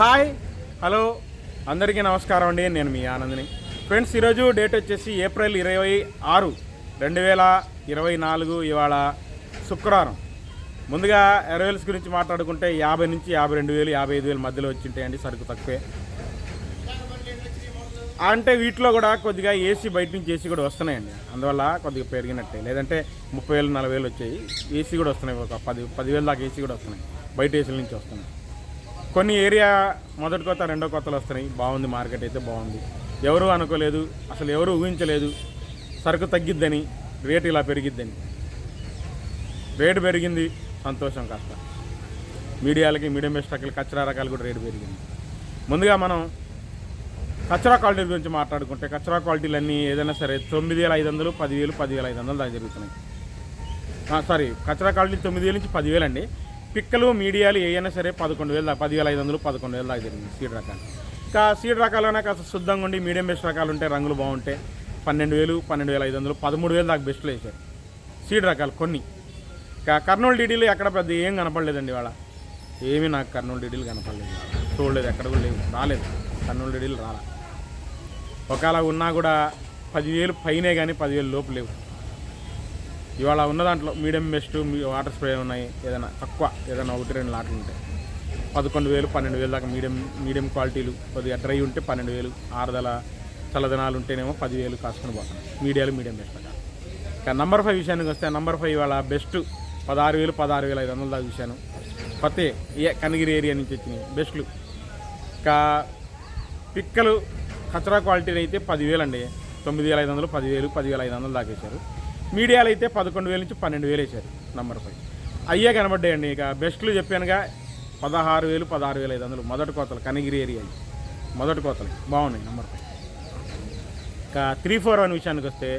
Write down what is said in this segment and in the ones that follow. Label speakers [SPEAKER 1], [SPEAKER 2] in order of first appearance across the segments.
[SPEAKER 1] Hi hello అందరికీ నమస్కారం అండి. నేను మీ ఆనందిని. ఫ్రెండ్స్ ఈరోజు డేట్ వచ్చేసి ఏప్రిల్ ఇరవై ఆరు రెండు వేల ఇరవై నాలుగు ఇవాళ శుక్రవారం. ముందుగా ఎరవేల్స్ గురించి మాట్లాడుకుంటే యాభై నుంచి యాభై రెండు వేలు యాభై ఐదు వేలు మధ్యలో వచ్చింటాయండి సరుకు తక్కువే. అంటే వీటిలో కూడా కొద్దిగా ఏసీ బయట నుంచి ఏసీ కూడా వస్తున్నాయండి. అందువల్ల కొద్దిగా పెరిగినట్టే. లేదంటే ముప్పై వేలు నలభై వేలు వచ్చాయి. ఏసీ కూడా వస్తున్నాయి ఒక పది పదివేలు దాకా ఏసీ కూడా వస్తున్నాయి. బయట ఏసీల నుంచి వస్తున్నాయి. కొన్ని ఏరియా మొదటి కొత్త రెండో కొత్తలు వస్తున్నాయి. బాగుంది మార్కెట్ అయితే బాగుంది. ఎవరు అనుకోలేదు అసలు ఎవరు ఊహించలేదు. సరుకు తగ్గిద్దని రేటు ఇలా పెరిగిద్దని. రేటు పెరిగింది సంతోషం కాస్త. మీడియాలకి మీడియం బెస్టర్కి కచ్చరా రకాలు కూడా రేటు పెరిగింది. ముందుగా మనం కచ్చరా క్వాలిటీ గురించి మాట్లాడుకుంటే కచ్చరా క్వాలిటీలు అన్నీ ఏదైనా సరే తొమ్మిది వేల ఐదు వందలు పదివేలు పదివేల ఐదు వందలు దాకా జరుగుతున్నాయి. సారీ కచ్చరా క్వాలిటీ తొమ్మిది వేల నుంచి పదివేలు అండి. పిక్కలు మీడియాలు ఏవైనా సరే పదకొండు వేలు దాకా పదివేల ఐదు వందలు పదకొండు వేలు దాకా జరిగింది సీడ్ రకాలు. ఇంకా సీడ్ రకాలైనా కాస్త శుద్ధంగా ఉండి మీడియం బెస్ట్ రకాలు ఉంటే రంగులు బాగుంటాయి పన్నెండు వేలు పన్నెండు వేల ఐదు వందలు పదమూడు వేలు దాకా బెస్ట్లు వేశారు. సీడ్ రకాలు కొన్ని. ఇంకా కర్నూలు డీడీలు ఎక్కడ పెద్ద ఏం కనపడలేదండి ఇవాళ. ఏమీ నాకు కర్నూలు డీడీలు కనపడలేదు. చూడలేదు ఎక్కడ కూడా లేవు. రాలేదు. కర్నూలు డీడీలు రాలా. ఒకవేళ ఉన్నా కూడా పదివేలు పైనే కానీ పదివేలు లోపు లేవు. ఇవాళ ఉన్న దాంట్లో మీడియం బెస్ట్ వాటర్ స్ప్రే ఉన్నాయి ఏదైనా తక్కువ ఏదైనా ఒకటి రెండు లాట్లు ఉంటాయి పదకొండు వేలు పన్నెండు వేలు దాకా మీడియం మీడియం క్వాలిటీలు కొద్దిగా డ్రై ఉంటే పన్నెండు వేలు ఆరుదల చల్లదనాలు ఉంటేనేమో పదివేలు కాసుకొని పోతాం. మీడియాలు మీడియం బెస్ట్ ఇంకా ఇక నంబర్ ఫైవ్ విషయానికి వస్తే నంబర్ ఫైవ్ ఇవాళ బెస్ట్ పదహారు వేలు పదహారు వేల ఐదు వందల దాకా చూశాను. పతే ఏ కనగిరి ఏరియా నుంచి వచ్చినాయి బెస్ట్లు. ఇంకా పిక్కలు కచరా క్వాలిటీలు అయితే పదివేలు అండి తొమ్మిది వేల ఐదు వందలు పదివేలు పదివేల ఐదు వందలు దాకా వేశారు. మీడియాలో అయితే పదకొండు వేల నుంచి పన్నెండు వేలు వేశారు నంబర్ ఫైవ్ అయ్యే కనబడ్డాయండి ఇక బెస్ట్లు చెప్పానుగా పదహారు వేలు పదహారు వేల ఐదు వందలు. మొదటి కోతలు కనగిరి ఏరియా మొదటి కోతలు బాగున్నాయి నంబర్ ఫైవ్ ఇక త్రీ ఫోర్ వన్ విషయానికి వస్తే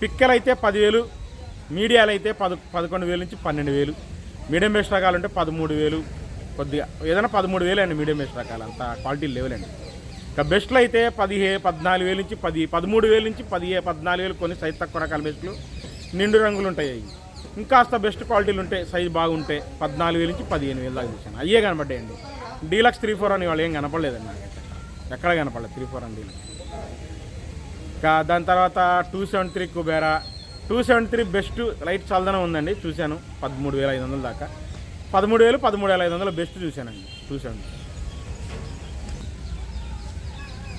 [SPEAKER 1] పిక్కలు అయితే పదివేలు మీడియాలు అయితే పద పదకొండు వేలు నుంచి పన్నెండు వేలు. మీడియం బెస్ట్ రకాలు అంటే పదమూడు వేలు కొద్దిగా ఏదైనా పదమూడు వేలు అండి మీడియం బెస్ట్ రకాలు. అంత క్వాలిటీ లెవెల్ అండి. ఇక బెస్ట్లు అయితే పదిహే పద్నాలుగు వేలు నుంచి పది పదమూడు వేలు నుంచి పదిహే పద్నాలుగు వేలు కొన్ని సైజు తక్కువ రకాల బెస్ట్లు. నిండు రంగులు ఉంటాయి అవి. ఇంకాస్త బెస్ట్ క్వాలిటీలు ఉంటాయి సైజు బాగుంటే పద్నాలుగు వేలు నుంచి పదిహేను వేలు దాకా చూశాను. అయ్యే కనపడ్డాయండి. డీలక్స్ త్రీ ఫోర్ అని వాళ్ళు ఏం కనపడలేదండి నాకైతే. ఎక్కడ కనపడలేదు త్రీ ఫోర్ అని డీలక్స్. ఇంకా దాని తర్వాత two seven three Kubera. Two seven three best light చల్దనం ఉందండి చూశాను. పదమూడు వేల ఐదు వందల దాకా. పదమూడు వేలు పదమూడు వేల ఐదు వందలు బెస్ట్ చూశానండి టూ సెవెన్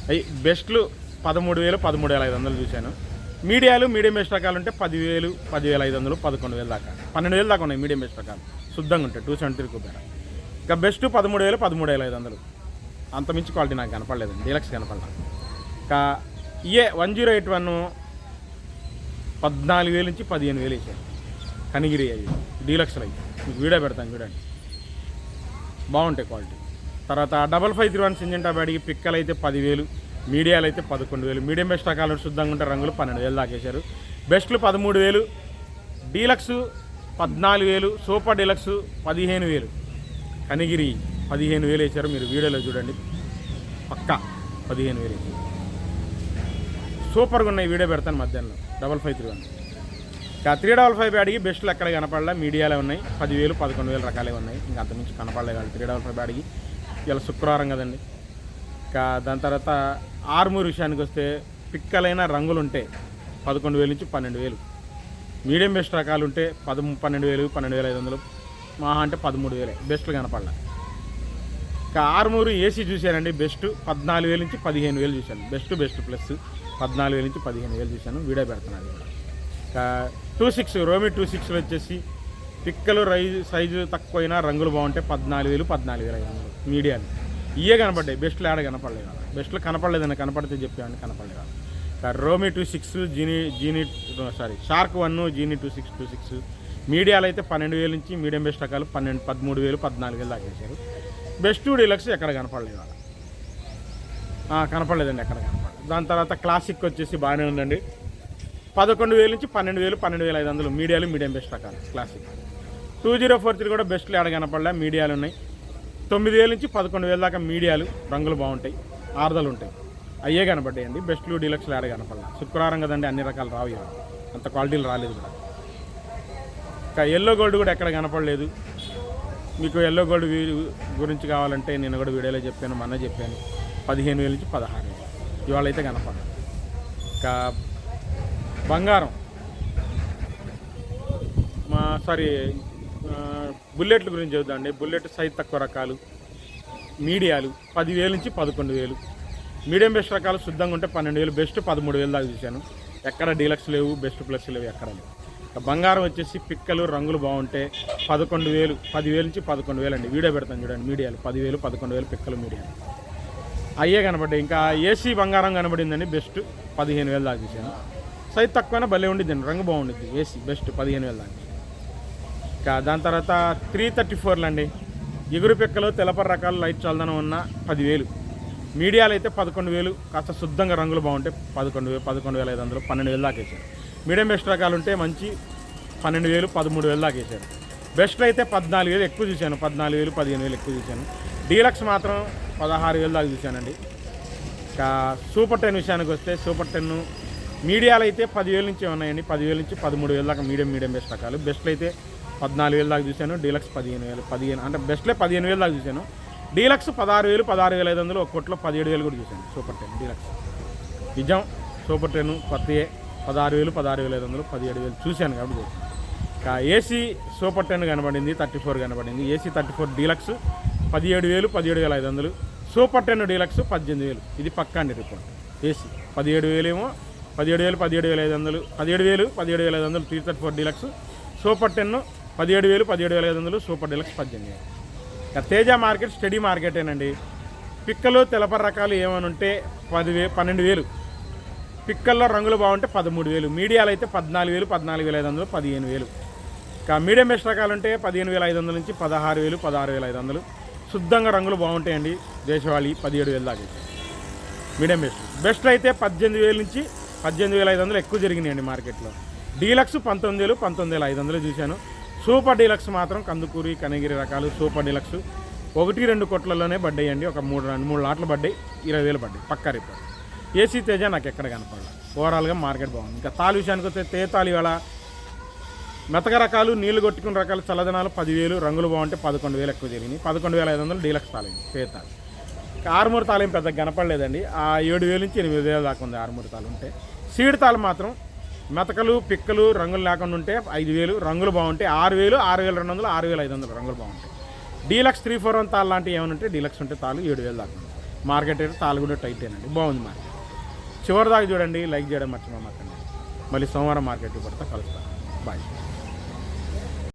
[SPEAKER 1] అయ్యి బెస్ట్లు పదమూడు వేలు పదమూడు వేల ఐదు వందలు చూశాను. మీడియాలు మీడియం బెస్ట్ రకాలు ఉంటే పదివేలు పదివేల ఐదు వందలు పదకొండు వేలు దాకా. పన్నెండు వేలు దాకా ఉన్నాయి మీడియం బెస్ట్ రకాలు. శుద్ధంగా ఉంటాయి టూ సెవెంటీ త్రీ కుబేరా ఇంకా బెస్ట్ పదమూడు వేలు పదమూడు వేల ఐదు వందలు. అంత మించి క్వాలిటీ నాకు కనపడలేదండి డీలక్స్ కనపడలేదు. ఇంకా A one zero eight one పద్నాలుగు వేలు నుంచి పదిహేను వేలు వేసాను. కనిగిరి అవి డీలక్స్లు అవి మీకు వీడియో పెడతాను చూడండి. బాగుంటాయి క్వాలిటీ. తర్వాత double five three one Syngenta బ్యాడ్కి పిక్కలు అయితే పదివేలు మీడియాలు అయితే పదకొండు వేలు మీడియం బెస్ట్ రకాలు శుద్ధంగా ఉంటే రంగులు పన్నెండు వేలు దాకేశారు. బెస్ట్లు పదమూడు వేలు డీలక్స్ పద్నాలుగు వేలు సూపర్ డీలక్స్ పదిహేను వేలు కనిగిరి పదిహేను వేలు వేశారు. మీరు వీడియోలో చూడండి. పక్కా పదిహేను వేలు వేశారు. సూపర్గా ఉన్నాయి వీడియో పెడతాను మధ్యాహ్నం డబల్ ఫైవ్ త్రీ వన్. ఇంకా త్రీ డబల్ ఫైవ్ బ్యాడ్కి బెస్ట్లు ఎక్కడ కనపడలే? మీడియాలే ఉన్నాయి. పదివేలు పదకొండు వేలు రకాలే ఉన్నాయి. ఇంకా అంతమించి కనపడలే కాదు త్రీ డబల్ ఫైవ్ బ్యాడ్కి ఇలా శుక్రవారం కదండి. ఇంకా దాని తర్వాత ఆర్మూర్ విషయానికి వస్తే పిక్కలైన రంగులు ఉంటాయి పదకొండు వేలు నుంచి పన్నెండు వేలు. మీడియం బెస్ట్ రకాలు ఉంటే పదము పన్నెండు వేలు పన్నెండు వేల ఐదు వందలు. మహా అంటే పదమూడు వేలే బెస్ట్లు కనపడాలి. ఇంకా ఆరుమూరు ఏసీ చూశానండి బెస్ట్ పద్నాలుగు వేలు నుంచి పదిహేను వేలు చూశాను. బెస్ట్ బెస్ట్ ప్లస్ పద్నాలుగు వేలు నుంచి పదిహేను వేలు చూశాను వీడియో పెడుతున్నాను. ఇంకా టూ సిక్స్ రోమి టూ సిక్స్లో వచ్చేసి పిక్కలు రైజు సైజు తక్కువైనా రంగులు బాగుంటే పద్నాలుగు వేలు పద్నాలుగు వేల ఐదు వందలు మీడియాలు. ఇవే కనపడ్డాయి. బెస్ట్లు ఆడ కనపడలేదు బెస్ట్లు కనపడలేదని కనపడితే చెప్పామని కనపడలేదు ఇంకా రోమి two six genie genie sorry shark one genie two six two six. మీడియాలు అయితే పన్నెండు వేలు నుంచి మీడియం బెస్ట్ రకాలు పన్నెండు పదమూడు వేలు పద్నాలుగు వేలు దాకేశారు. బెస్ట్ డీలక్స్ ఎక్కడ కనపడలేదు వాళ్ళ కనపడలేదండి ఎక్కడ కనపడలేదు. దాని తర్వాత క్లాసిక్ వచ్చేసి బాగానే ఉందండి. పదకొండు వేలు నుంచి పన్నెండు వేలు పన్నెండు వేల ఐదు వందలు మీడియాలు మీడియం బెస్ట్ రకాలు classic. Two zero four three కూడా బెస్ట్లు ఎక్కడ కనపడలే? మీడియాలు ఉన్నాయి. తొమ్మిది వేల నుంచి పదకొండు వేల దాకా మీడియాలు రంగులు బాగుంటాయి ఆరుదలు ఉంటాయి. అయ్యే కనపడ్డాయండి. బెస్ట్లు డీలక్స్లు ఆడ కనపడలే. శుక్రవారం కదండి అన్ని రకాలు రావు అంత క్వాలిటీలు రాలేదు కూడా. ఇంకా ఎల్లో గోల్డ్ కూడా ఎక్కడ కనపడలేదు. మీకు ఎల్లో గోల్డ్ గురించి కావాలంటే నేను కూడా వీడియోలో చెప్పాను మొన్న చెప్పాను. పదిహేను వేల నుంచి పదహారు వేలు. ఇవాళ అయితే కనపడదు ఇంకా బంగారం. మా సారీ బుల్లెట్ల గురించి చెబుతాండి బుల్లెట్ సైజ్ తక్కువ రకాలు. మీడియాలు పదివేలు నుంచి పదకొండు వేలు. మీడియం బెస్ట్ రకాలు శుద్ధంగా ఉంటే పన్నెండు వేలు. బెస్ట్ పదమూడు వేలు దాకా చూశాను. ఎక్కడ డీలక్స్ లేవు బెస్ట్ ప్లస్ లేవు ఎక్కడ లేవు. బంగారం వచ్చేసి పిక్కలు రంగులు బాగుంటే పదకొండు వేలు పదివేలు నుంచి పదకొండు వేలు అండి. వీడియో పెడతాను చూడండి. మీడియాలు పదివేలు పదకొండు వేలు పిక్కలు మీడియాలు. అయ్యే కనబడ్డాయి. ఇంకా ఏసీ బంగారం కనబడిందండి. బెస్ట్ పదిహేను వేలు దాకా చూశాను. సైజ్ తక్కువైనా భలే ఉండిద్దండి. రంగు బాగుండిద్ది. ఏసీ బెస్ట్ పదిహేను వేలు దాకా. దాని తర్వాత త్రీ థర్టీ ఫోర్లు అండి. ఎగురు పిక్కలు తెలపర రకాలు లైట్ చల్దనం ఉన్న పదివేలు. మీడియాలు అయితే పదకొండు వేలు కాస్త శుద్ధంగా రంగులు బాగుంటే పదకొండు వేలు పదకొండు వేల ఐదు వందలు పన్నెండు వేలు దాకా వేసారు మీడియం బెస్ట్ రకాలు ఉంటే మంచి పన్నెండు వేలు పదమూడు వేలు దాకా వేసారు బెస్ట్ అయితే పద్నాలుగు వేలు ఎక్కువ చూశాను. పద్నాలుగు వేలు పదిహేను వేలు ఎక్కువ చూశాను. డీలక్స్ మాత్రం పదహారు వేలు దాకా చూశానండి. ఇంకా సూపర్ టెన్ విషయానికి వస్తే సూపర్ టెన్ మీడియాలు అయితే పదివేల నుంచి ఉన్నాయండి. పదివేల నుంచి పదమూడు వేల దాకా మీడియం మీడియం బెస్ట్ రకాలు. బెస్ట్లు అయితే పద్నాలుగు వేలు దాకా చూశాను డీలక్స్ పదిహేను వేలు పదిహేను అంటే బెస్ట్లే పదిహేను వేలు దాకా చూశాను. డీలక్స్ పదహారు వేలు పదహారు వేల ఐదు వందలు ఒక కోట్లో పదిహేడు వేలు కూడా చూశాను సూపర్ టెన్ డీలక్స్. నిజం సూపర్ టెన్ కొత్తయే పదహారు వేలు పదహారు వేల ఐదు వందలు పదిహేడు వేలు చూశాను కాబట్టి ఇంకా ఏసీ సూపర్ టెన్ కనబడింది థర్టీ ఫోర్ కనబడింది ఏసీ థర్టీ ఫోర్ డీలక్స్ పదిహేడు వేలు పదిహేడు వేల ఐదు వందలు సూపర్ టెన్ డీలక్స్ పద్దెనిమిది వేలు ఇది పక్కా అండి రిపోర్ట్ ఏసీ పదిహేడు వేలేమో పదిహేడు వేలు పదిహేడు వేల ఐదు వందలు పదిహేడు వేలు పదిహేడు వేల ఐదు వందలు three thirty four deluxe super ten పదిహేడు వేలు పదిహేడు వేల ఐదు వందలు సూపర్ డీలక్స్ పద్దెనిమిది. వేలు ఇక తేజ మార్కెట్ స్టడీ మార్కెటేనండి. పిక్కలు తెలపర రకాలు ఏమైనా ఉంటే పదివే పన్నెండు వేలు. పిక్కల్లో రంగులు బాగుంటే పదమూడు వేలు. మీడియాలు అయితే పద్నాలుగు వేలు పద్నాలుగు వేల ఐదు వందలు పదిహేను వేలు. ఇంకా మీడియం బెస్ట్ రకాలు ఉంటే పదిహేను వేల ఐదు వందల నుంచి పదహారు వేలు పదహారు వేల ఐదు వందలు. శుద్ధంగా రంగులు బాగుంటాయండి దేశవాళీ పదిహేడు వేలు దాకా మీడియం బెస్ట్ బెస్ట్ అయితే పద్దెనిమిది వేల నుంచి పద్దెనిమిది వేల ఐదు వందలు ఎక్కువ జరిగినాయండి మార్కెట్లో. డీలక్స్ పంతొమ్మిది వేలు పంతొమ్మిది వేల ఐదు వందలు చూశాను. సూపర్ డీలక్స్ మాత్రం కందుకూరి కనగిరి రకాలు సూపర్ డీలక్స్. ఒకటి రెండు కోట్లలోనే పడ్డాయి అండి ఒక మూడు రెండు మూడు లాట్లు పడ్డాయి ఇరవై వేలు పడ్డాయి పక్కా రిపోర్ట్. ఏసీ తేజ నాకు ఎక్కడ కనపడలేదు ఓవరాల్గా మార్కెట్ బాగుంది. ఇంకా తాలు విషయానికి వస్తే తేతాలు ఇవాళ మెతక రకాలు నీళ్ళు కొట్టుకున్న రకాలు చల్లదనాలు పదివేలు రంగులు బాగుంటే పదకొండు వేలు ఎక్కువ జరిగినాయి. పదకొండు వేల ఐదు వందలు డీలక్స్ తాలింది తేతాలు ఇంకా ఆరుమూరు తాళం పెద్దగా కనపడలేదండి. ఆ ఏడు వేలు నుంచి ఎనిమిది వేలు దాకా ఉంది ఆరుమూరు తాలు ఉంటే. సీడ్ తాలు మాత్రం మెతకలు పిక్కలు రంగులు లేకుండా ఉంటే ఐదు వేలు రంగులు బాగుంటే ఆరు వేలు ఆరు వేల రెండు వందలు ఆరు వేల ఐదు వందలు రంగులు బాగుంటాయి. డీలక్స్ త్రీ ఫోర్ వన్ తాళ్ళు లాంటివి ఏమైనా ఉంటే డీలక్స్ ఉంటే తాళ్ళు ఏడు వేలు దాకా మార్కెట్ అయితే తాళ్ళు కూడా టైట్ అయినండి బాగుంది మార్కెట్. చివరి దాకా చూడండి లైక్ చేయడం మర్చిపోమాకండి. మళ్ళీ సోమవారం మార్కెట్కి పడితే కలుస్తాను. బాయ్.